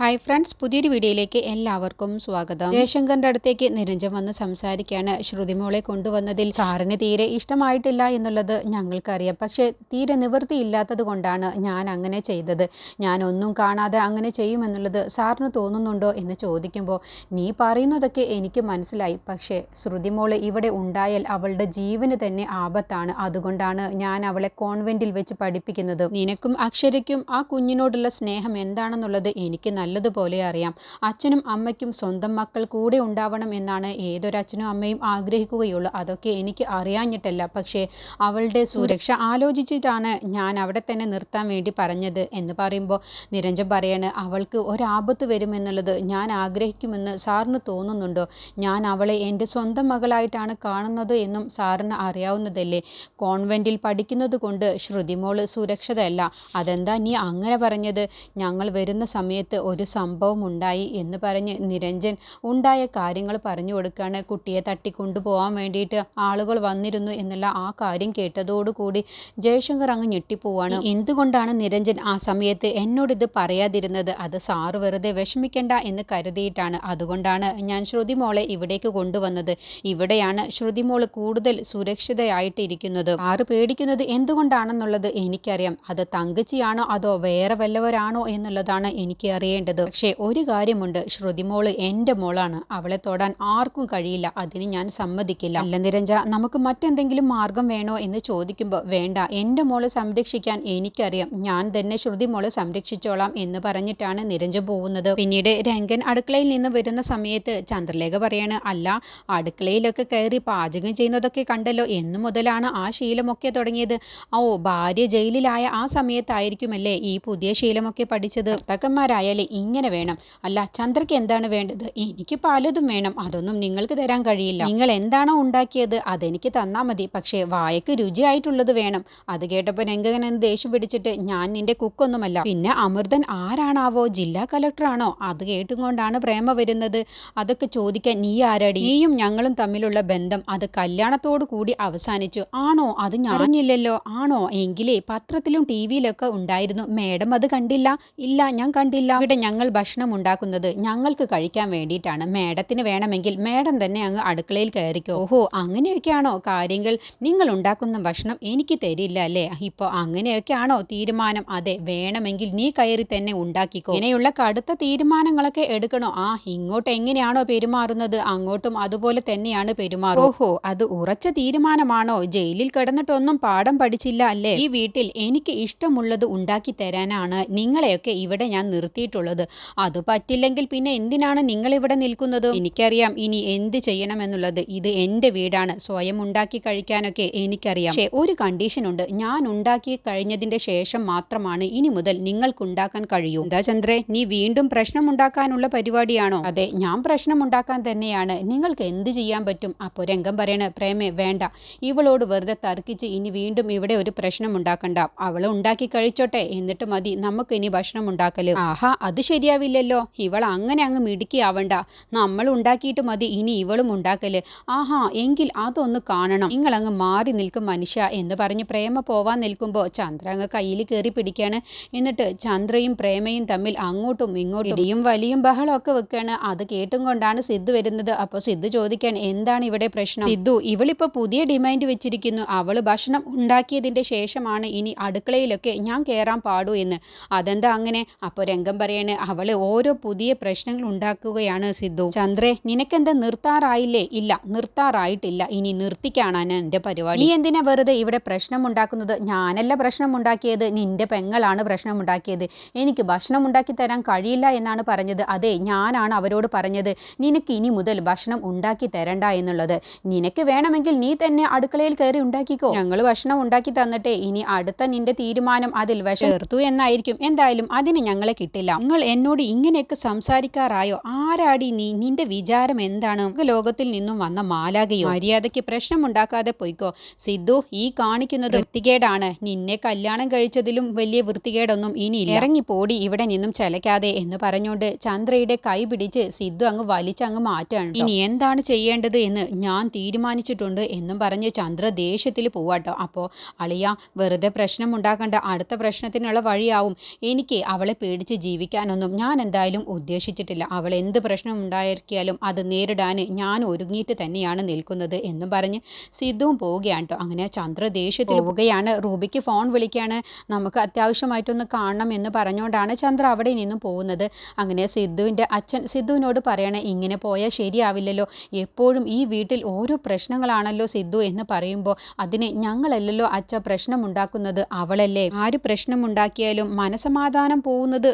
Hi friends പുതിയൊരു വീഡിയോയിലേക്ക് എല്ലാവർക്കും സ്വാഗതം. ജയശങ്കറിന്റെ അടുത്തേക്ക് നിരഞ്ജൻ വന്ന് സംസാരിക്കുകയാണ്. ശ്രുതിമോളെ കൊണ്ടുവന്നതിൽ സാറിന് തീരെ ഇഷ്ടമായിട്ടില്ല എന്നുള്ളത് ഞങ്ങൾക്കറിയാം. പക്ഷേ തീരെ നിവൃത്തിയില്ലാത്തത് കൊണ്ടാണ് ഞാൻ അങ്ങനെ ചെയ്തത്. ഞാൻ ഒന്നും കാണാതെ അങ്ങനെ ചെയ്യുമെന്നുള്ളത് സാറിന് തോന്നുന്നുണ്ടോ എന്ന് ചോദിക്കുമ്പോൾ നീ പറയുന്നതൊക്കെ എനിക്ക് മനസ്സിലായി. പക്ഷേ ശ്രുതിമോൾ ഇവിടെ ഉണ്ടായാൽ അവളുടെ ജീവന് തന്നെ ആപത്താണ്. അതുകൊണ്ടാണ് ഞാൻ അവളെ കോൺവെന്റിൽ വെച്ച് പഠിപ്പിക്കുന്നത്. നിനക്കും അക്ഷരയ്ക്കും ആ കുഞ്ഞിനോടുള്ള സ്നേഹം എന്താണെന്നുള്ളത് എനിക്ക് നല്ലതുപോലെ അറിയാം. അച്ഛനും അമ്മയ്ക്കും സ്വന്തം മക്കൾ കൂടെ ഉണ്ടാവണം എന്നാണ് ഏതൊരച്ഛനും അമ്മയും ആഗ്രഹിക്കുകയുള്ളൂ. അതൊക്കെ എനിക്ക് അറിയാഞ്ഞിട്ടല്ല. പക്ഷേ അവളുടെ സുരക്ഷ ആലോചിച്ചിട്ടാണ് ഞാൻ അവിടെ തന്നെ നിർത്താൻ വേണ്ടി പറഞ്ഞത് എന്ന് പറയുമ്പോൾ നിരഞ്ജൻ പറയാണ് അവൾക്ക് ഒരാപത്ത് വരുമെന്നുള്ളത് ഞാൻ ആഗ്രഹിക്കുമെന്ന് സാറിന് തോന്നുന്നുണ്ടോ? ഞാൻ അവളെ എന്റെ സ്വന്തം മകളായിട്ടാണ് കാണുന്നത് എന്നും സാറിന് അറിയാവുന്നതല്ലേ? കോൺവെന്റിൽ പഠിക്കുന്നത് കൊണ്ട് ശ്രുതിമോൾ സുരക്ഷിതയല്ല. അതെന്താ നീ അങ്ങനെ പറഞ്ഞത്? ഞങ്ങൾ വരുന്ന സമയത്ത് ഒരു സംഭവം ഉണ്ടായി എന്ന് പറഞ്ഞ് നിരഞ്ജൻ ഉണ്ടായ കാര്യങ്ങൾ പറഞ്ഞു കൊടുക്കുകയാണ് കുട്ടിയെ തട്ടിക്കൊണ്ടുപോകാൻ വേണ്ടിയിട്ട് ആളുകൾ വന്നിരുന്നു എന്നുള്ള ആ കാര്യം കേട്ടതോടുകൂടി ജയശങ്കർ അങ്ങ് ഞെട്ടിപ്പോവാണ്. എന്തുകൊണ്ടാണ് നിരഞ്ജൻ ആ സമയത്ത് എന്നോട് ഇത് പറയാതിരുന്നത്? അത് സാറ് വെറുതെ വിഷമിക്കണ്ട എന്ന് കരുതിയിട്ടാണ്. അതുകൊണ്ടാണ് ഞാൻ ശ്രുതിമോളെ ഇവിടേക്ക് കൊണ്ടുവന്നത്. ഇവിടെയാണ് ശ്രുതിമോൾ കൂടുതൽ സുരക്ഷിതയായിട്ടിരിക്കുന്നത്. ആറ് പേടിക്കുന്നത് എന്തുകൊണ്ടാണെന്നുള്ളത് എനിക്കറിയാം. അത് തങ്കച്ചിയാണോ അതോ വേറെ വല്ലവരാണോ എന്നുള്ളതാണ് എനിക്ക് അറിയേണ്ടത് പക്ഷേ ഒരു കാര്യമുണ്ട്. ശ്രുതിമോൾ എന്റെ മോളാണ്. അവളെ തൊടാൻ ആർക്കും കഴിയില്ല. അതിന് ഞാൻ സമ്മതിക്കില്ല. അല്ല നിരഞ്ജ നമുക്ക് മറ്റെന്തെങ്കിലും മാർഗം വേണോ എന്ന് ചോദിക്കുമ്പോൾ വേണ്ട. എന്റെ മോളെ സംരക്ഷിക്കാൻ എനിക്കറിയാം. ഞാൻ തന്നെ ശ്രുതി മോളെ സംരക്ഷിച്ചോളാം എന്ന് പറഞ്ഞിട്ടാണ് നിരഞ്ജ പോകുന്നത് പിന്നീട് രംഗൻ അടുക്കളയിൽ നിന്ന് വരുന്ന സമയത്ത് ചന്ദ്രലേഖ പറയാണ് അല്ല അടുക്കളയിലൊക്കെ കയറി പാചകം ചെയ്യുന്നതൊക്കെ കണ്ടല്ലോ. എന്നു മുതലാണ് ആ ശീലമൊക്കെ തുടങ്ങിയത്. ഓ ഭാര്യ ജയിലിലായ ആ സമയത്തായിരിക്കുമല്ലേ ഈ പുതിയ ശീലമൊക്കെ പഠിച്ചത്? ഭർത്താക്കന്മാരായാലേ ഇങ്ങനെ വേണം. അല്ല ചന്ദ്രയ്ക്ക് എന്താണ് വേണ്ടത്? എനിക്ക് പലതും വേണം. അതൊന്നും നിങ്ങൾക്ക് തരാൻ കഴിയില്ല. നിങ്ങൾ എന്താണോ ഉണ്ടാക്കിയത് അതെനിക്ക് തന്നാൽ മതി. പക്ഷേ വായക്ക് രുചിയായിട്ടുള്ളത് വേണം. അത് കേട്ടപ്പോൾ രംഗകൻ എന്ന് ദേഷ്യം പിടിച്ചിട്ട് ഞാൻ നിന്റെ കുക്കൊന്നുമല്ല. പിന്നെ അമൃതൻ ആരാണാവോ? ജില്ലാ കലക്ടറാണോ? അത് കേട്ടുകൊണ്ടാണ് പ്രേമ വരുന്നത്. അതൊക്കെ ചോദിക്കാൻ നീ ആരാടി? നീയും ഞങ്ങളും തമ്മിലുള്ള ബന്ധം അത് കല്യാണത്തോടു കൂടി അവസാനിച്ചു. ആണോ? അത് ഞാൻ അറിഞ്ഞില്ലല്ലോ. ആണോ? എങ്കിലേ പത്രത്തിലും ടി വിയിലൊക്കെ ഉണ്ടായിരുന്നു. മേഡം അത് കണ്ടില്ല. ഇല്ല ഞാൻ കണ്ടില്ല. ഇവിടെ ഞങ്ങൾ ഭക്ഷണം ഉണ്ടാക്കുന്നത് ഞങ്ങൾക്ക് കഴിക്കാൻ വേണ്ടിയിട്ടാണ്. മേഡത്തിന് വേണമെങ്കിൽ മേഡം തന്നെ അങ്ങ് അടുക്കളയിൽ കയറിക്കോ. ഓഹോ അങ്ങനെയൊക്കെയാണോ കാര്യങ്ങൾ? നിങ്ങൾ ഉണ്ടാക്കുന്ന ഭക്ഷണം എനിക്ക് തരില്ല അല്ലേ? ഇപ്പോൾ അങ്ങനെയൊക്കെയാണോ തീരുമാനം? അതെ വേണമെങ്കിൽ നീ കയറി തന്നെ ഉണ്ടാക്കിക്കോ. ഇങ്ങനെയുള്ള കടുത്ത തീരുമാനങ്ങളൊക്കെ എടുക്കണോ? ആ ഇങ്ങോട്ട് എങ്ങനെയാണോ പെരുമാറുന്നത്? അങ്ങോട്ടും അതുപോലെ തന്നെയാണ് പെരുമാറും ഓഹോ അത് ഉറച്ച തീരുമാനമാണോ? ജയിലിൽ കിടന്നിട്ടൊന്നും പാഠം പഠിച്ചില്ല അല്ലേ? ഈ വീട്ടിൽ എനിക്ക് ഇഷ്ടമുള്ളത് ഉണ്ടാക്കി തരാനാണ്. നിങ്ങളെയൊക്കെ ഇവിടെ ഞാൻ നിർത്തിയിട്ടുള്ളത്. അത് പറ്റില്ലെങ്കിൽ പിന്നെ എന്തിനാണ് നിങ്ങൾ ഇവിടെ നിൽക്കുന്നത്? എനിക്കറിയാം ഇനി എന്ത് ചെയ്യണമെന്നുള്ളത്. ഇത് എന്റെ വീടാണ്. സ്വയം ഉണ്ടാക്കി കഴിക്കാനൊക്കെ എനിക്കറിയാം. പക്ഷേ ഒരു കണ്ടീഷൻ ഉണ്ട്. ഞാൻ ഉണ്ടാക്കി കഴിഞ്ഞതിന്റെ ശേഷം മാത്രമാണ് ഇനി മുതൽ നിങ്ങൾക്ക് ഉണ്ടാക്കാൻ കഴിയൂ. എന്താ ചന്ദ്രേ നീ വീണ്ടും പ്രശ്നം ഉണ്ടാക്കാനുള്ള പരിപാടിയാണോ? അതെ ഞാൻ പ്രശ്നം ഉണ്ടാക്കാൻ തന്നെയാണ്. നിങ്ങൾക്ക് എന്ത് ചെയ്യാൻ പറ്റും? അപ്പോൾ രംഗം പറയണ പ്രേമേ വേണ്ട. ഇവളോട് വെറുതെ തർക്കിച്ച് ഇനി വീണ്ടും ഇവിടെ ഒരു പ്രശ്നം ഉണ്ടാക്കണ്ട അവൾ ഉണ്ടാക്കി കഴിച്ചോട്ടെ. എന്നിട്ട് മതി നമുക്ക് ഇനി ഭക്ഷണം ഉണ്ടാക്കൽ. ആഹാ അത് ശരിയാവില്ലല്ലോ. ഇവൾ അങ്ങനെ അങ്ങ് മിടുക്കിയാവണ്ട. നമ്മൾ ഉണ്ടാക്കിയിട്ട് മതി. ഇനി ഇവളും ഉണ്ടാക്കൽ. ആഹാ എങ്കിൽ അതൊന്ന് കാണണം. നിങ്ങൾ അങ്ങ് മാറി നിൽക്കും മനുഷ്യ എന്ന് പറഞ്ഞ് പ്രേമ പോവാൻ നിൽക്കുമ്പോൾ ചന്ദ്ര അങ്ങ് കയ്യിൽ കയറി പിടിക്കാണ്. എന്നിട്ട് ചന്ദ്രയും പ്രേമയും തമ്മിൽ അങ്ങോട്ടും ഇങ്ങോട്ടും ഇടിയും വലിയും ബഹളം ഒക്കെ വെക്കാണ്. അത് കേട്ടും കൊണ്ടാണ് സിദ്ധു വരുന്നത്. അപ്പോൾ സിദ്ധു ചോദിക്കാൻ എന്താണ് ഇവിടെ പ്രശ്നം? സിദ്ധു ഇവളിപ്പോൾ പുതിയ ഡിമാൻഡ് വെച്ചിരിക്കുന്നു. അവൾ ഭക്ഷണം ഉണ്ടാക്കിയതിന്റെ ശേഷമാണ് ഇനി അടുക്കളയിലൊക്കെ ഞാൻ കയറാൻ പാടൂ എന്ന്. അതെന്താ അങ്ങനെ? അപ്പോൾ രംഗം പറയാണ് അവൾ ഓരോ പുതിയ പ്രശ്നങ്ങൾ ഉണ്ടാക്കുകയാണ് സിദ്ധു. ചന്ദ്രേ നിനക്കെന്താ നിർത്താറായില്ലേ? ഇല്ല നിർത്താറായിട്ടില്ല. ഇനി നിർത്തിക്കാണാണ് എന്റെ പരിപാടി. നീ എന്തിനാ വെറുതെ ഇവിടെ പ്രശ്നം ഉണ്ടാക്കുന്നത് ഞാനല്ല പ്രശ്നം ഉണ്ടാക്കിയത് നിന്റെ പെങ്ങളാണ് പ്രശ്നം ഉണ്ടാക്കിയത് എനിക്ക് ഭക്ഷണം ഉണ്ടാക്കി തരാൻ കഴിയില്ല എന്നാണ് പറഞ്ഞത്. അതെ ഞാനാണ് അവരോട് പറഞ്ഞത്. നിനക്ക് ഇനി മുതൽ ഭക്ഷണം ഉണ്ടാക്കി തരണ്ട എന്നുള്ളത്. നിനക്ക് വേണമെങ്കിൽ നീ തന്നെ അടുക്കളയിൽ കയറി ഉണ്ടാക്കിക്കോ. ഞങ്ങൾ ഭക്ഷണം ഉണ്ടാക്കി തന്നിട്ടേ ഇനി അടുത്ത നിന്റെ തീരുമാനം അതിൽ ചേർത്തു എന്നായിരിക്കും. എന്തായാലും അതിന് ഞങ്ങളെ കിട്ടില്ല. നിങ്ങൾ എന്നോട് ഇങ്ങനെയൊക്കെ സംസാരിക്കാറായോ? ആരാടി നീ? നിന്റെ വിചാരം എന്താണ്? ലോകത്തിൽ നിന്നും വന്ന മാലാകയോ മര്യാദയ്ക്ക് പ്രശ്നം ഉണ്ടാക്കാതെ പോയിക്കോ. സിദ്ധു ഈ കാണിക്കുന്നത് വൃത്തികേടാണ്. നിന്നെ കല്യാണം കഴിച്ചതിലും വലിയ വൃത്തികേടൊന്നും ഇനി ഇറങ്ങി പോടി ഇവിടെ നിന്നും ചലക്കാതെ എന്ന് പറഞ്ഞുകൊണ്ട് ചന്ദ്രയുടെ കൈ പിടിച്ച് സിദ്ധു അങ്ങ് വലിച്ചങ്ങ് മാറ്റാണ് ഇനി എന്താണ് ചെയ്യേണ്ടത് എന്ന് ഞാൻ തീരുമാനിച്ചിട്ടുണ്ട് എന്നും പറഞ്ഞ് ചന്ദ്ര ദേഷ്യത്തിൽ പോവാട്ടോ. അപ്പോൾ അളിയ വെറുതെ പ്രശ്നം ഉണ്ടാക്കണ്ട അടുത്ത പ്രശ്നത്തിനുള്ള വഴിയാവും. എനിക്ക് അവളെ പേടിച്ച് ജീവിക്കാൻ പറയാനൊന്നും ഞാൻ എന്തായാലും ഉദ്ദേശിച്ചിട്ടില്ല. അവൾ എന്ത് പ്രശ്നം ഉണ്ടായിരിക്കാലും അത് നേരിടാൻ ഞാൻ ഒരുങ്ങിയിട്ട് തന്നെയാണ് നിൽക്കുന്നത് എന്നും പറഞ്ഞ് സിദ്ധുവും പോവുകയാണ് കേട്ടോ അങ്ങനെ ചന്ദ്ര ദേഷ്യത്തിൽ പോവുകയാണ്. റൂബിക്ക് ഫോൺ വിളിക്കുകയാണ്. നമുക്ക് അത്യാവശ്യമായിട്ടൊന്ന് കാണണം എന്ന് പറഞ്ഞുകൊണ്ടാണ് ചന്ദ്ര അവിടെ നിന്നും പോകുന്നത്. അങ്ങനെ സിദ്ധുവിന്റെ അച്ഛൻ സിദ്ധുവിനോട് പറയണേ ഇങ്ങനെ പോയാൽ ശരിയാവില്ലല്ലോ. എപ്പോഴും ഈ വീട്ടിൽ ഓരോ പ്രശ്നങ്ങളാണല്ലോ സിദ്ധു എന്ന് പറയുമ്പോൾ അതിന് ഞങ്ങളല്ലല്ലോ അച്ഛ പ്രശ്നമുണ്ടാക്കുന്നത്. അവളല്ലേ? ആര് പ്രശ്നമുണ്ടാക്കിയാലും മനസമാധാനം പോകുന്നത്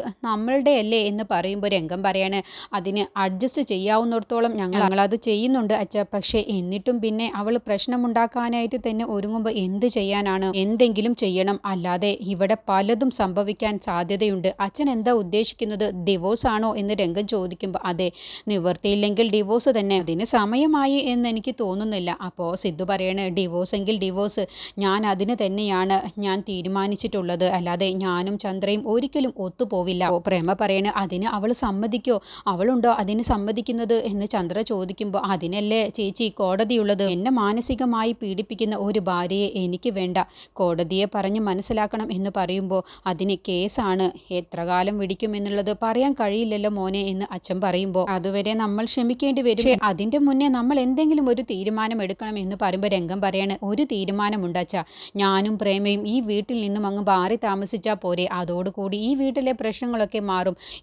നമ്മളുടെ അല്ലേ എന്ന് പറയുമ്പോൾ രംഗം പറയാണ്. അതിന് അഡ്ജസ്റ്റ് ചെയ്യാവുന്നിടത്തോളം ഞങ്ങൾ ഞങ്ങളത് ചെയ്യുന്നുണ്ട് അച്ഛ. പക്ഷേ എന്നിട്ടും പിന്നെ അവൾ പ്രശ്നമുണ്ടാക്കാനായിട്ട് തന്നെ ഒരുങ്ങുമ്പോൾ എന്ത് ചെയ്യാനാണ്? എന്തെങ്കിലും ചെയ്യണം. അല്ലാതെ ഇവിടെ പലതും സംഭവിക്കാൻ സാധ്യതയുണ്ട്. അച്ഛൻ എന്താ ഉദ്ദേശിക്കുന്നത്? ഡിവോഴ്സ് ആണോ എന്ന് രംഗം ചോദിക്കുമ്പോൾ അതെ നിവർത്തിയില്ലെങ്കിൽ ഡിവോഴ്സ് തന്നെ. അതിന് സമയമായി എന്ന് എനിക്ക് തോന്നുന്നില്ല. അപ്പോൾ സിദ്ധു പറയണ ഡിവോഴ്സ് എങ്കിൽ ഡിവോഴ്സ് ഞാൻ അതിന് തന്നെയാണ് ഞാൻ തീരുമാനിച്ചിട്ടുള്ളത്. അല്ലാതെ ഞാനും ചന്ദ്രയും ഒരിക്കലും ഒത്തുപോവില്ല. ഓ, പ്രേമ പറയണ അതിന് അവൾ സമ്മതിക്കോ? അവളുണ്ടോ അതിന് സമ്മതിക്കുന്നത്? എന്ന് ചന്ദ്ര ചോദിക്കുമ്പോൾ അതിനല്ലേ ചേച്ചി കോടതിയുള്ളത്? എന്നെ മാനസികമായി പീഡിപ്പിക്കുന്ന ഒരു ഭാര്യയെ എനിക്ക് വേണ്ട. കോടതിയെ പറഞ്ഞ് മനസ്സിലാക്കണം എന്ന് പറയുമ്പോൾ അതിന് കേസാണ്. എത്ര കാലം വിടിക്കുമെന്നുള്ളത് പറയാൻ കഴിയില്ലല്ലോ മോനെ എന്ന് അച്ഛൻ പറയുമ്പോൾ അതുവരെ നമ്മൾ ക്ഷമിക്കേണ്ടി വരും. അതിന്റെ മുന്നേ നമ്മൾ എന്തെങ്കിലും ഒരു തീരുമാനം എടുക്കണം എന്ന് പറയുമ്പോൾ രംഗം പറയാണ് ഒരു തീരുമാനമുണ്ട് അച്ഛാ. ഞാനും പ്രേമയും ഈ വീട്ടിൽ നിന്നും അങ്ങ് മാറി താമസിച്ചാൽ പോരെ. അതോടുകൂടി ഈ വീട്ടിലെ പ്രശ്നങ്ങളൊക്കെ മാറും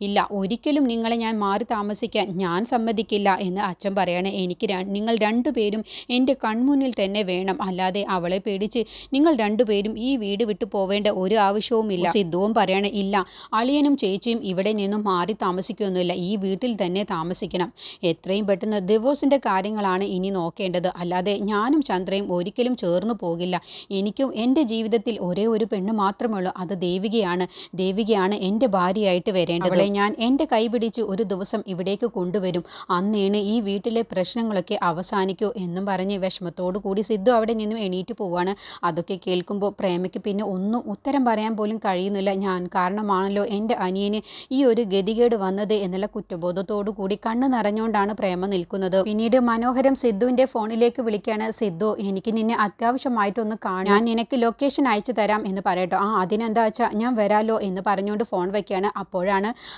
ഇല്ല ഒരിക്കലും നിങ്ങളെ ഞാൻ മാറി താമസിക്കാൻ ഞാൻ സമ്മതിക്കില്ല എന്ന് അച്ഛൻ പറയാണ്. എനിക്ക് നിങ്ങൾ രണ്ടുപേരും എന്റെ കൺമുന്നിൽ തന്നെ വേണം. അല്ലാതെ അവളെ പേടിച്ച് നിങ്ങൾ രണ്ടുപേരും ഈ വീട് വിട്ടു പോവേണ്ട ഒരു ആവശ്യവുമില്ല. സിദ്ധുവും പറയണേ ഇല്ല അളിയനും ചേച്ചിയും ഇവിടെ നിന്നും മാറി താമസിക്കുകയൊന്നുമില്ല ഈ വീട്ടിൽ തന്നെ താമസിക്കണം. എത്രയും പെട്ടെന്ന് ഡിവോഴ്സിന്റെ കാര്യങ്ങളാണ് ഇനി നോക്കേണ്ടത്. അല്ലാതെ ഞാനും ചന്ദ്രയും ഒരിക്കലും ചേർന്നു പോകില്ല. എനിക്കും എന്റെ ജീവിതത്തിൽ ഒരേ ഒരു പെണ്ണ് മാത്രമേ ഉള്ളൂ. അത് ദേവികയാണ്. ദേവികയാണ് എന്റെ ഭാര്യയായിട്ട് വരേണ്ടത് അവളെ ഞാൻ എന്റെ കൈ പിടിച്ച് ഒരു ദിവസം ഇവിടേക്ക് കൊണ്ടുവരും. അന്നേണ് ഈ വീട്ടിലെ പ്രശ്നങ്ങളൊക്കെ അവസാനിക്കൂ എന്നും പറഞ്ഞ് വിഷമത്തോടു കൂടി സിദ്ധു അവിടെ നിന്നും എണീറ്റ് പോവാണ്. അതൊക്കെ കേൾക്കുമ്പോൾ പ്രേമയ്ക്ക് പിന്നെ ഒന്നും ഉത്തരം പറയാൻ പോലും കഴിയുന്നില്ല. ഞാൻ കാരണമാണല്ലോ എന്റെ അനിയന് ഈ ഒരു ഗതികേട് വന്നത് എന്നുള്ള കുറ്റബോധത്തോടു കൂടി കണ്ണു നിറഞ്ഞുകൊണ്ടാണ് പ്രേമ നിൽക്കുന്നത്. പിന്നീട് മനോഹരം സിദ്ധുവിന്റെ ഫോണിലേക്ക് വിളിക്കുകയാണ് സിദ്ധു എനിക്ക് നിന്നെ അത്യാവശ്യമായിട്ടൊന്ന് കാണാൻ ഞാൻ നിനക്ക് ലൊക്കേഷൻ അയച്ചു തരാം എന്ന് പറയട്ടോ. ആ അതിനെന്താ വെച്ചാൽ ഞാൻ വരാലോ എന്ന് പറഞ്ഞുകൊണ്ട് ഫോൺ വയ്ക്കുകയാണ് അപ്പോഴാണ്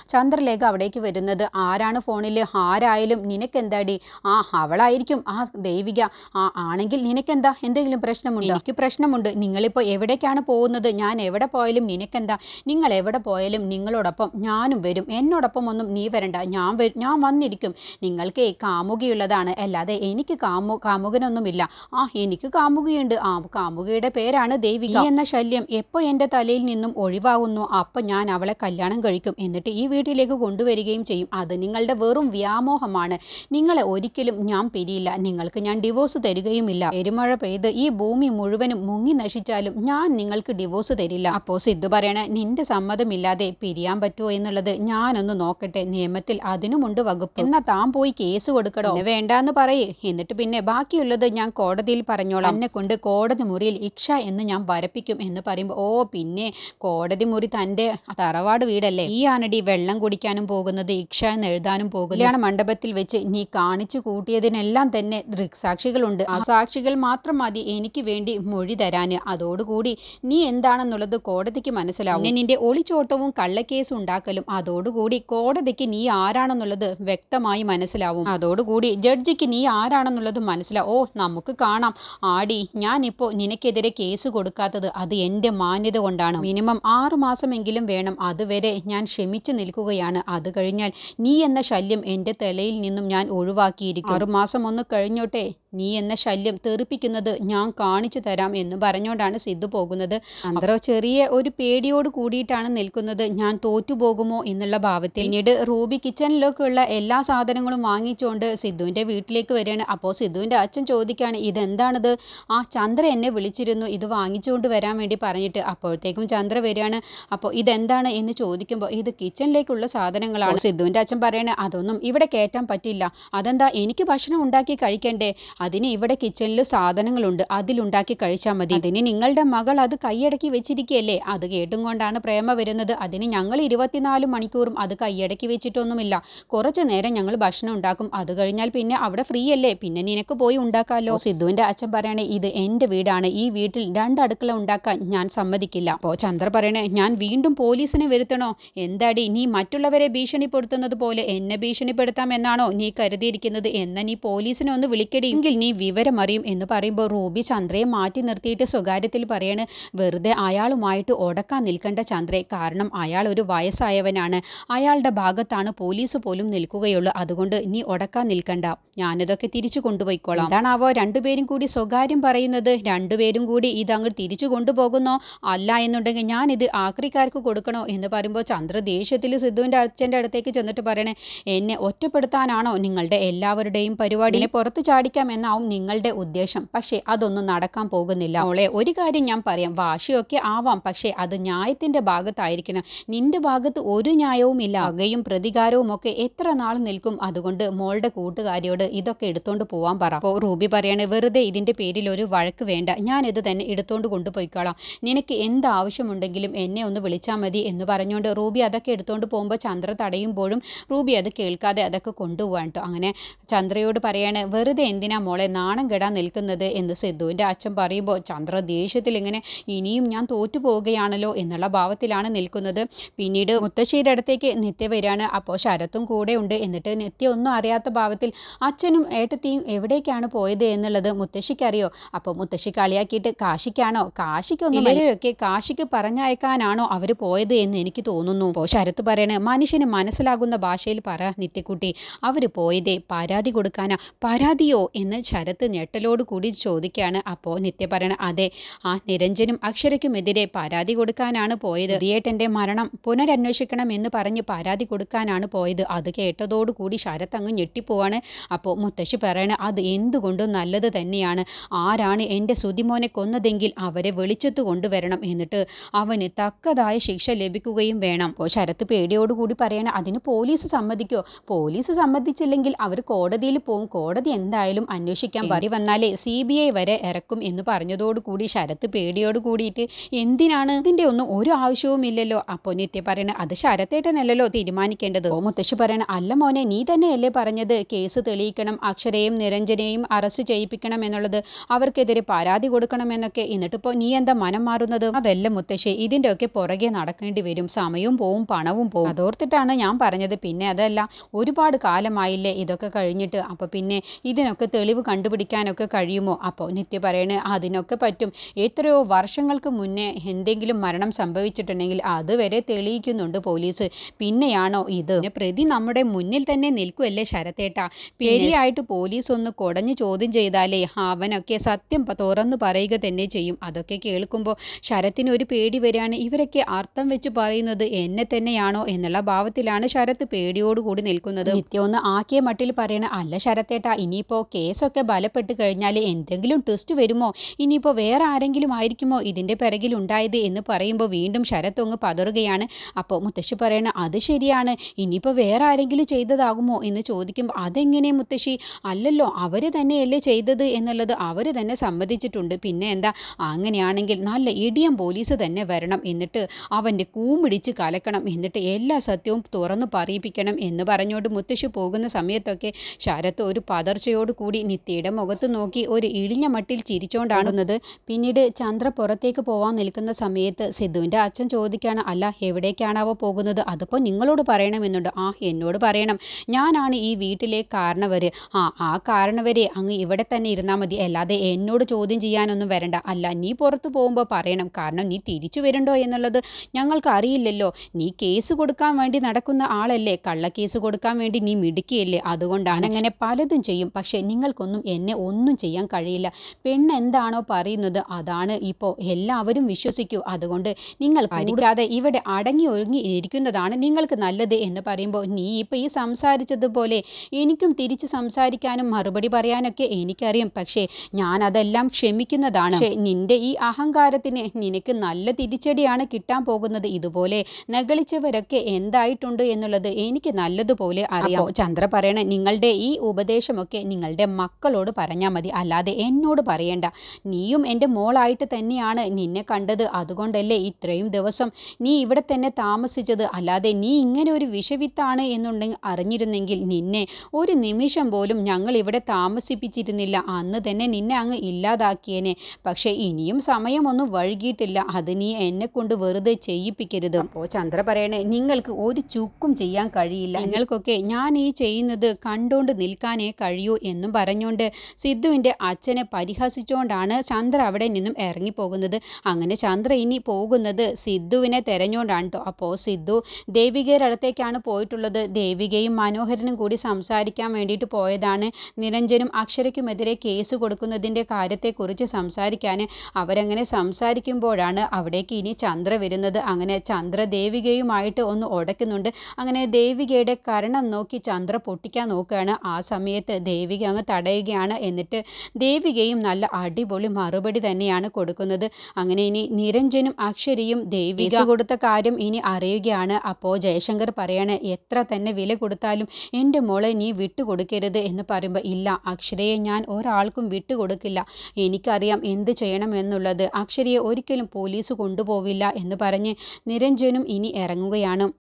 ചന്ദ്രലേഖ അവിടേക്ക് വരുന്നത്. ആരാണ് ഫോണിൽ ആരായാലും നിനക്കെന്താടി? ആ അവളായിരിക്കും ആ ദൈവിക. ആ ആണെങ്കിൽ നിനക്കെന്താ? എന്തെങ്കിലും പ്രശ്നമുണ്ടോ? എനിക്ക് പ്രശ്നമുണ്ട്. നിങ്ങളിപ്പോൾ എവിടേക്കാണ് പോകുന്നത്? ഞാൻ എവിടെ പോയാലും നിനക്കെന്താ? നിങ്ങൾ എവിടെ പോയാലും നിങ്ങളോടൊപ്പം ഞാനും വരും. എന്നോടൊപ്പം ഒന്നും നീ വരണ്ട. ഞാൻ വരും ഞാൻ വന്നിരിക്കും. നിങ്ങൾക്ക് കാമുകിയുള്ളതാണ്. അല്ലാതെ എനിക്ക് കാമു കാമുകനൊന്നുമില്ല. ആ എനിക്ക് കാമുകിയുണ്ട്. ആ കാമുകിയുടെ പേരാണ് ദേവിക. എന്ന ശല്യം എപ്പോൾ എന്റെ തലയിൽ നിന്നും ഒഴിവാകുന്നു? അപ്പം ഞാൻ അവളെ കല്യാണം കഴിക്കും. എന്നിട്ട് ഈ വീട്ടിലേക്ക് കൊണ്ടുവരികയും ചെയ്യും. അത് നിങ്ങളുടെ വെറും വ്യാമോഹമാണ്. നിങ്ങളെ ഒരിക്കലും ഞാൻ പിരിയില്ല. നിങ്ങൾക്ക് ഞാൻ ഡിവോഴ്സ് തരികയുമില്ല. പെരുമഴ പെയ്ത് ഈ ഭൂമി മുഴുവനും മുങ്ങി നശിച്ചാലും ഞാൻ നിങ്ങൾക്ക് ഡിവോഴ്സ് തരില്ല. അപ്പോൾ സിദ്ധു പറയണ നിന്റെ സമ്മതമില്ലാതെ പിരിയാൻ പറ്റുമോ എന്നുള്ളത് ഞാനൊന്ന് നോക്കട്ടെ. നിയമത്തിൽ അതിനുമുണ്ട് വകുപ്പ്. എന്നാ താൻ പോയി കേസ് കൊടുക്കണോ വേണ്ടാന്ന് പറയേ. എന്നിട്ട് പിന്നെ ബാക്കിയുള്ളത് ഞാൻ കോടതിയിൽ പറഞ്ഞോളാം. എന്നെ കൊണ്ട് കോടതി മുറിയിൽ ഇക്ഷ എന്ന് ഞാൻ വരപ്പിക്കും എന്ന് പറയുമ്പോൾ ഓ പിന്നെ കോടതി മുറി തന്റെ തറവാട് വീടല്ലേ? ഈ ആണടി വെള്ളം കുടിക്കാനും പോകുന്നത് ഇക്ഷ എന്ന് എഴുതാനും പോകുന്നത്. കല്യാണ മണ്ഡപത്തിൽ വെച്ച് നീ കാണിച്ചു കൂട്ടിയതിനെല്ലാം തന്നെ ദൃക്സാക്ഷികളുണ്ട്. ആ സാക്ഷികൾ മാത്രം മതി എനിക്ക് വേണ്ടി മൊഴി തരാന്. അതോടുകൂടി നീ എന്താണെന്നുള്ളത് കോടതിക്ക് മനസ്സിലാവും. നിന്റെ ഒളിച്ചോട്ടവും കള്ളക്കേസും ഉണ്ടാക്കലും അതോടുകൂടി കോടതിക്ക് നീ ആരാണെന്നുള്ളത് വ്യക്തമായി മനസ്സിലാവും. അതോടുകൂടി ജഡ്ജിക്ക് നീ ആരാണെന്നുള്ളത് മനസ്സിലാവും. ഓ നമുക്ക് കാണാം. ആടി ഞാനിപ്പോൾ നിനക്കെതിരെ കേസ് കൊടുക്കാത്തത് അത് എന്റെ മാന്യത കൊണ്ടാണ്. മിനിമം ആറുമാസമെങ്കിലും വേണം. അതുവരെ ഞാൻ ക്ഷമിച്ചു നിൽക്കുകയാണ്. അത് കഴിഞ്ഞാൽ നീ എന്ന ശല്യം എന്റെ തലയിൽ നിന്നും ഞാൻ ഒഴിവാക്കിയിരിക്കും. ആറുമാസം ഒന്ന് കഴിഞ്ഞോട്ടെ? നീ എന്ന ശല്യം തെറിപ്പിക്കുന്നത് ഞാൻ കാണിച്ചു തരാം എന്ന് പറഞ്ഞുകൊണ്ടാണ് സിദ്ധു പോകുന്നത്. അന്തരോ ചെറിയ ഒരു പേടിയോട് കൂടിയിട്ടാണ് നിൽക്കുന്നത്. ഞാൻ തോറ്റുപോകുമോ എന്നുള്ള ഭാവത്തിൽ. പിന്നീട് റൂബി കിച്ചണിലേക്കുള്ള എല്ലാ സാധനങ്ങളും വാങ്ങിച്ചുകൊണ്ട് സിദ്ധുവിന്റെ വീട്ടിലേക്ക് വരികയാണ്. അപ്പോൾ സിദ്ധുവിന്റെ അച്ഛൻ ചോദിക്കുകയാണ് ഇതെന്താണിത്? ആ ചന്ദ്ര എന്നെ വിളിച്ചിരുന്നു. ഇത് വാങ്ങിച്ചുകൊണ്ട് വരാൻ വേണ്ടി പറഞ്ഞിട്ട് അപ്പോഴത്തേക്കും ചന്ദ്ര വരികയാണ്. അപ്പോൾ ഇതെന്താണ്? എന്ന് ചോദിക്കുമ്പോൾ ഇത് കിച്ചണിലേക്കുള്ള സാധനങ്ങളാണ്. സിദ്ധുവിന്റെ അച്ഛൻ പറയണേ അതൊന്നും ഇവിടെ കയറ്റാൻ പറ്റില്ല. അതെന്താ? എനിക്ക് ഭക്ഷണം ഉണ്ടാക്കി കഴിക്കണ്ടേ? അതിന് ഇവിടെ കിച്ചണിൽ സാധനങ്ങളുണ്ട്. അതിലുണ്ടാക്കി കഴിച്ചാൽ മതി. അതിന് നിങ്ങളുടെ മകൾ അത് കൈയടക്കി വെച്ചിരിക്കുകയല്ലേ? അത് കേട്ടും കൊണ്ടാണ് പ്രേമ വരുന്നത്. അതിന് ഞങ്ങൾ ഇരുപത്തിനാല് മണിക്കൂറും അത് കൈയടക്കി വെച്ചിട്ടൊന്നുമില്ല. കുറച്ചു നേരം ഞങ്ങൾ ഭക്ഷണം ഉണ്ടാക്കും. അത് കഴിഞ്ഞാൽ പിന്നെ അവിടെ ഫ്രീ അല്ലേ? പിന്നെ നിനക്ക് പോയി ഉണ്ടാക്കാമല്ലോ സിദ്ധുവിന്റെ അച്ഛൻ പറയണേ ഇത് എന്റെ വീടാണ്. ഈ വീട്ടിൽ രണ്ട് അടുക്കള ഉണ്ടാക്കാൻ ഞാൻ സമ്മതിക്കില്ല. അപ്പോൾ ചന്ദ്ര പറയണേ ഞാൻ വീണ്ടും പോലീസിനെ വരുത്തണോ? എന്താടി നീ മറ്റുള്ളവരെ ഭീഷണിപ്പെടുത്തുന്നത് പോലെ എന്നെ ഭീഷണിപ്പെടുത്താം എന്നാണോ നീ കരുതിയിരിക്കുന്നത്? എന്ന നീ പോലീസിനെ ഒന്ന് വിളിക്കടി. എങ്കിൽ നീ വിവരമറിയും എന്ന് പറയുമ്പോൾ റൂബി ചന്ദ്രയെ മാറ്റി നിർത്തിയിട്ട് സ്വകാര്യത്തിൽ പറയാണ് വെറുതെ അയാളുമായിട്ട് ഉടക്കാൻ നിൽക്കേണ്ട ചന്ദ്രയെ കാരണം അയാൾ ഒരു വയസ്സായവനാണ്. അയാളുടെ ഭാഗത്താണ് പോലീസ് പോലും നിൽക്കുകയുള്ളൂ. അതുകൊണ്ട് നീ ഉടക്കാൻ നിൽക്കണ്ട. ഞാനിതൊക്കെ തിരിച്ചു കൊണ്ടുപോയിക്കോളാം. എന്താണാവോ? രണ്ടുപേരും കൂടി സ്വകാര്യം പറയുന്നത്. രണ്ടുപേരും കൂടി ഇത് അങ്ങ് തിരിച്ചു കൊണ്ടുപോകുന്നോ? അല്ല എന്നുണ്ടെങ്കിൽ ഞാനിത് ആക്രിക്കാർക്ക് കൊടുക്കണോ? എന്ന് പറയുമ്പോൾ ചന്ദ്ര ദേഷ്യത്തിൽ സിദ്ധുവിന്റെ അച്ഛന്റെ അടുത്തേക്ക് ചെന്നിട്ട് പറയണേ എന്നെ ഒറ്റപ്പെടുത്താനാണോ നിങ്ങളുടെ എല്ലാവരുടെയും പരിപാടി? എന്നെ പുറത്ത് ചാടിക്കാം എന്നാവും നിങ്ങളുടെ ഉദ്ദേശം. പക്ഷേ അതൊന്നും നടക്കാൻ പോകുന്നില്ല. മോളെ ഒരു കാര്യം ഞാൻ പറയാം. വാശിയൊക്കെ ആവാം. പക്ഷേ അത് ന്യായത്തിന്റെ ഭാഗത്തായിരിക്കണം. നിന്റെ ഭാഗത്ത് ഒരു ന്യായവും ഇല്ല. അകയും പ്രതികാരവും ഒക്കെ എത്ര നാൾ നിൽക്കും? അതുകൊണ്ട് മോളുടെ കൂട്ടുകാരിയോട് ഇതൊക്കെ എടുത്തോണ്ട് പോവാൻ പറ. അപ്പോൾ റൂബി പറയാണ് വെറുതെ ഇതിന്റെ പേരിൽ ഒരു വഴക്ക് വേണ്ട. ഞാൻ ഇത് തന്നെ എടുത്തോണ്ട് കൊണ്ടുപോയിക്കോളാം നിനക്ക് എന്ത് ആവശ്യമുണ്ടെങ്കിലും എന്നെ ഒന്ന് വിളിച്ചാൽ മതി എന്ന് പറഞ്ഞുകൊണ്ട് റൂബി അതൊക്കെ എടുത്തോണ്ട് പോകുമ്പോൾ ചന്ദ്ര തടയുമ്പോഴും റൂബി അത് കേൾക്കാതെ അതൊക്കെ കൊണ്ടുപോകാൻ കേട്ടോ അങ്ങനെ ചന്ദ്രയോട് പറയാണ് വെറുതെ എന്തിനാ മോളെ നാണം കെടാൻ നിൽക്കുന്നത് എന്ന് സിദ്ധുവിന്റെ അച്ഛൻ പറയുമ്പോൾ ചന്ദ്ര ദേഷ്യത്തിൽ ഇങ്ങനെ ഇനിയും ഞാൻ തോറ്റു പോവുകയാണല്ലോ എന്നുള്ള ഭാവത്തിലാണ് നിൽക്കുന്നത്. പിന്നീട് മുത്തശ്ശിയുടെ അടുത്തേക്ക് നിത്യ വരികയാണ്. അപ്പോൾ ശരത്തും കൂടെ ഉണ്ട്. എന്നിട്ട് നിത്യ ഒന്നും അറിയാത്ത ഭാവത്തിൽ അച്ഛനും ഏട്ടത്തിയും എവിടേക്കാണ് പോയത് എന്നുള്ളത് മുത്തശ്ശിക്കറിയോ? അപ്പോൾ മുത്തശ്ശി കളിയാക്കിയിട്ട് കാശിക്കാണോ? കാശിക്കൊന്നും ഇവരെയൊക്കെ കാശിക്ക് പറഞ്ഞയക്കാനാണോ അവർ പോയത് എന്ന് എനിക്ക് തോന്നുന്നു. അപ്പോൾ ശരത്ത് പറയണേ മനുഷ്യന് മനസ്സിലാകുന്ന ഭാഷയിൽ പറ നിത്യക്കുട്ടി. അവർ പോയതേ പരാതി കൊടുക്കാനാ. പരാതിയോ? എന്ന് ശരത്ത് ഞെട്ടലോട് കൂടി ചോദിക്കുകയാണ്. അപ്പോൾ നിത്യ പറയണ അതെ ആ നിരഞ്ജനും അക്ഷരയ്ക്കുമെതിരെ പരാതി കൊടുക്കാനാണ് പോയത്. ദിയേട്ടന്റെ മരണം പുനരന്വേഷിക്കണം എന്ന് പറഞ്ഞ് പരാതി കൊടുക്കാനാണ് പോയത്. അത് കേട്ടതോടുകൂടി ശരത്ത് അങ്ങ് ഞെട്ടിപ്പോവാണ്. അപ്പോൾ മുത്തശ്ശി പറയണ അത് എന്തുകൊണ്ടും നല്ലത് തന്നെയാണ്. ആരാണ് എന്റെ സുതിമോനെ കൊന്നതെങ്കിൽ അവരെ വെളിച്ചത്ത് കൊണ്ടുവരണം. എന്നിട്ട് അവന് തക്കതായ ശിക്ഷ ലഭിക്കുകയും വേണം. അപ്പോൾ ശരത്ത് പേടിയോടുകൂടി പറയണ അതിന് പോലീസ് സമ്മതിക്കോ? പോലീസ് സമ്മതിച്ചില്ലെങ്കിൽ അവർ കോടതിയിൽ പോവും കോടതി എന്തായാലും അന്വേഷിക്കാൻ പറി വന്നാലേ സി ബി ഐ വരെ ഇറക്കും എന്ന് പറഞ്ഞതോടുകൂടി ശരത്ത് പേടിയോട് കൂടിയിട്ട് എന്തിനാണ് ഇതിന്റെ ഒന്നും ഒരു ആവശ്യവും ഇല്ലല്ലോ? അപ്പോൾ നിത്യ പറയണ അത് ശരത്തേട്ടനല്ലല്ലോ തീരുമാനിക്കേണ്ടത്. ഓ മുത്തശ്ശി പറയണ അല്ല മോനെ നീ തന്നെയല്ലേ പറഞ്ഞത് കേസ് തെളിയിക്കണം അക്ഷരയും നിരഞ്ജനെയും അറസ്റ്റ് ചെയ്യിപ്പിക്കണം എന്നുള്ളത് അവർക്കെതിരെ പരാതി കൊടുക്കണം എന്നൊക്കെ. എന്നിട്ടിപ്പോൾ നീ എന്താ മനം മാറുന്നത്? അതല്ല മുത്തശ്ശി ഇതിന്റെ ഒക്കെ പുറകെ നടക്കേണ്ടി വരും. സമയവും പോവും പണവും പോവും. അതോർത്തിട്ടാണ് ഞാൻ പറഞ്ഞത്. പിന്നെ അതല്ല ഒരുപാട് കാലമായില്ലേ ഇതൊക്കെ കഴിഞ്ഞിട്ട്. അപ്പോൾ പിന്നെ ഇതിനൊക്കെ തെളിവ് കണ്ടുപിടിക്കാനൊക്കെ കഴിയുമോ? അപ്പോൾ നിത്യ പറയണേ അതിനൊക്കെ പറ്റും. എത്രയോ വർഷങ്ങൾക്ക് മുന്നേ എന്തെങ്കിലും മരണം സംഭവിച്ചിട്ടുണ്ടെങ്കിൽ അതുവരെ തെളിയിക്കുന്നുണ്ട് പോലീസ്. പിന്നെയാണോ ഇത്? പ്രതി നമ്മുടെ മുന്നിൽ തന്നെ നിൽക്കുമല്ലേ ശരത്തേട്ട? പേരിയായിട്ട് പോലീസ് ഒന്ന് കുടഞ്ഞു ചോദ്യം ചെയ്താലേ അവനൊക്കെ സത്യം തുറന്നു പറയുക തന്നെ ചെയ്യും. അതൊക്കെ കേൾക്കുമ്പോൾ ശരത്തിന് ഒരു പേടി വരികയാണ്. ഇവരൊക്കെ അർത്ഥം വെച്ച് പറയുന്നത് എന്നെ തന്നെയാണോ എന്നുള്ള ഭാവത്തിലാണ് ശരത്ത് പേടിയോടുകൂടി നിൽക്കുന്നത്. നിത്യ ഒന്ന് ആക്കിയ മട്ടിൽ പറയണ അല്ല ശരത്തേട്ട ഇനിയിപ്പോൾ കേസൊക്കെ ബലപ്പെട്ട് കഴിഞ്ഞാൽ എന്തെങ്കിലും ട്വിസ്റ്റ് വരുമോ? ഇനിയിപ്പോൾ വേറെ ആരെങ്കിലും ആയിരിക്കുമോ ഇതിന്റെ പിറകിൽ ഉണ്ടായത് എന്ന് പറയുമ്പോൾ വീണ്ടും ശരത്ത് അങ്ങ് പതറുകയാണ്. അപ്പോൾ മുത്തശ്ശി പറയണ അത് ശരിയാണ്. ഇനിയിപ്പോൾ വേറെ ആരെങ്കിലും ചെയ്തതാകുമോ എന്ന് ചോദിക്കുമ്പോൾ അതെങ്ങനെ മുത്തശ്ശി? അല്ലല്ലോ അവർ തന്നെയല്ലേ ചെയ്തത് എന്നുള്ളത് അവർ തന്നെ സമ്മതിച്ചിട്ടുണ്ട്. പിന്നെ എന്താ? അങ്ങനെയാണെങ്കിൽ നല്ല ഇടിയം പോലീസ് തന്നെ വരണം എന്നിട്ട് അവന്റെ കൂമിടിച്ച് കലക്കണം എന്നിട്ട് എല്ലാ സത്യവും തുറന്നു പറയിപ്പിക്കണം എന്ന് പറഞ്ഞുകൊണ്ട് മുത്തശ്ശി പോകുന്ന സമയത്തൊക്കെ ശരത്ത് ഒരു പതർച്ചയോട് കൂടി നിത്യയുടെ മുഖത്ത് നോക്കി ഒരു ഇടിഞ്ഞ മട്ടിൽ ചിരിച്ചോണ്ടാണുന്നത്. പിന്നീട് ചന്ദ്ര പുറത്തേക്ക് പോവാൻ നിൽക്കുന്ന സമയത്ത് സിദ്ധുവിന്റെ അച്ഛൻ ചോദിക്കാണ് അല്ല എവിടേക്കാണാവോ പോകുന്നത്? അതിപ്പോൾ നിങ്ങളോട് പറയണമെന്നുണ്ട്. ആ എന്നോട് പറയണം. ഞാനാണ് ഈ വീട്ടിലെ കാരണവര്. ആ ആ കാരണവരെ അങ്ങ് ഇവിടെ തന്നെ ഇരുന്നാൽ മതി. അല്ലാതെ എന്നോട് ചോദ്യം ചെയ്യാനൊന്നും വരണ്ട. അല്ല നീ പുറത്തു പോകുമ്പോൾ പറയണം. കാരണം നീ തിരിച്ചു വരണ്ടോ എന്നുള്ളത് ഞങ്ങൾക്ക് അറിയില്ലല്ലോ. നീ കേസ് കൊടുക്കാൻ വേണ്ടി നടക്കുന്ന ആളല്ലേ. കള്ളക്കേസ് കൊടുക്കാൻ വേണ്ടി നീ മിടുക്കിയല്ലേ. അതുകൊണ്ടാണ് അങ്ങനെ പലതും ചെയ്യും. പക്ഷേ നിങ്ങൾക്കൊന്നും എന്നെ ഒന്നും ചെയ്യാൻ കഴിയില്ല. പെണ്ണ് എന്താണോ പറയുന്നത് അതാണ് ഇപ്പോൾ എല്ലാവരും വിശ്വസിക്കൂ. അതുകൊണ്ട് നിങ്ങൾ കൂടാതെ ഇവിടെ അടങ്ങി ഒതുങ്ങി ഇരിക്കുന്നതാണ് നിങ്ങൾക്ക് നല്ലത് എന്ന് പറയുമ്പോൾ നീ ഇപ്പോൾ ഈ സംസാരിച്ചതുപോലെ എനിക്കും തിരിച്ച് സംസാരിക്കാനും മറുപടി പറയാനൊക്കെ എനിക്കറിയാം. പക്ഷേ ഞാൻ അതെല്ലാം ക്ഷമിക്കുന്നതാണ്. പക്ഷേ നിന്റെ ഈ അഹങ്കാരത്തിന് നിനക്ക് നല്ല തിരിച്ചടിയാണ് കിട്ടാൻ പോകുന്നത്. ഇതുപോലെ നകളിച്ചവരൊക്കെ എന്തായിട്ടുണ്ട് എന്നുള്ളത് എനിക്ക് നല്ലതുപോലെ അറിയാം. ചന്ദ്ര പറയണ നിങ്ങളുടെ ഈ ഉപദേശമൊക്കെ നിങ്ങളുടെ മക്കളോട് പറഞ്ഞാൽ മതി. അല്ലാതെ എന്നോട് പറയണ്ട. നീയും എന്റെ മോളായിട്ട് തന്നെയാണ് നിന്നെ കണ്ടത്. അതുകൊണ്ടല്ലേ ഇത്രയും ദിവസം നീ ഇവിടെ തന്നെ താമസിച്ചത്. അല്ലാതെ നീ ഇങ്ങനെ ഒരു വിഷവിത്താണ് എന്നുണ്ടെങ്കിൽ അറിഞ്ഞിരുന്നെങ്കിൽ നിന്നെ ഒരു നിമിഷം പോലും ഞങ്ങൾ ഇവിടെ താമസിപ്പിച്ചിരുന്നില്ല. അന്ന് തന്നെ നിന്നെ അങ്ങ് ഇല്ലാതാക്കിയേനെ. പക്ഷേ ഇനിയും സമയമൊന്നും വഴുകിയിട്ടില്ല അത് നീ എന്നെ കൊണ്ട് വെറുതെ ചെയ്യിപ്പിക്കരുത്. അപ്പോൾ ചന്ദ്ര പറയണേ നിങ്ങൾക്ക് ഒരു ചുക്കും ചെയ്യാൻ കഴിയില്ല. നിങ്ങൾക്കൊക്കെ ഞാൻ ഈ ചെയ്യുന്നത് കണ്ടുകൊണ്ട് നിൽക്കാനേ കഴിയൂ എന്നും പറഞ്ഞുകൊണ്ട് സിദ്ധുവിന്റെ അച്ഛനെ പരിഹസിച്ചുകൊണ്ടാണ് ചന്ദ്ര അവിടെ നിന്നും ഇറങ്ങിപ്പോകുന്നത്. അങ്ങനെ ചന്ദ്ര ഇനി പോകുന്നത് സിദ്ധുവിനെ തെരഞ്ഞുകൊണ്ടാണ് കേട്ടോ അപ്പോൾ സിദ്ധു ദേവികയുടെ അടുത്തേക്കാണ് പോയിട്ടുള്ളത്. ദേവികയും മനോഹരനും കൂടി സംസാരിക്കാൻ വേണ്ടിയിട്ട് പോയതാണ്. നിരഞ്ജനും അക്ഷരയ്ക്കുമെതിരെ കേസ് കൊടുക്കുന്നതിന്റെ കാര്യത്തെക്കുറിച്ച് സംസാരിക്കാൻ അവരങ്ങനെ സംസാരിക്കുമ്പോഴാണ് അവിടേക്ക് ഇനി ചന്ദ്ര വരുന്നത്. അങ്ങനെ ചന്ദ്ര ദേവികയുമായിട്ട് ഒന്ന് ഉടയ്ക്കുന്നുണ്ട്. അങ്ങനെ ദേവികയുടെ കരണം നോക്കി ചന്ദ്ര പൊട്ടിക്കാൻ നോക്കുകയാണ്. ആ സമയത്ത് ദേവിക അങ്ങ് തടയുകയാണ്. എന്നിട്ട് ദേവികയും നല്ല അടിപൊളി മറുപടി തന്നെയാണ് കൊടുക്കുന്നത്. അങ്ങനെ ഇനി നിരഞ്ജനും അക്ഷരിയും ദേവിക കൊടുത്ത കാര്യം ഇനി അറിയുകയാണ്. അപ്പോൾ ജയശങ്കർ പറയാണ് എത്ര തന്നെ വില കൊടുത്താലും എന്റെ മോളെ നീ വിട്ടുകൊടുക്കരുത് എന്ന് പറയുമ്പോൾ ഇല്ല അക്ഷരയെ ഞാൻ ഒരാൾക്കും വിട്ടുകൊടുക്കില്ല എനിക്കറിയാം എന്ത് ചെയ്യണം എന്നുള്ളത്. അക്ഷരയെ ഒരിക്കലും പോലീസ് കൊണ്ടുപോവില്ല എന്ന് പറഞ്ഞ് നിരഞ്ജനും ഇനി ഇറങ്ങുകയാണ്.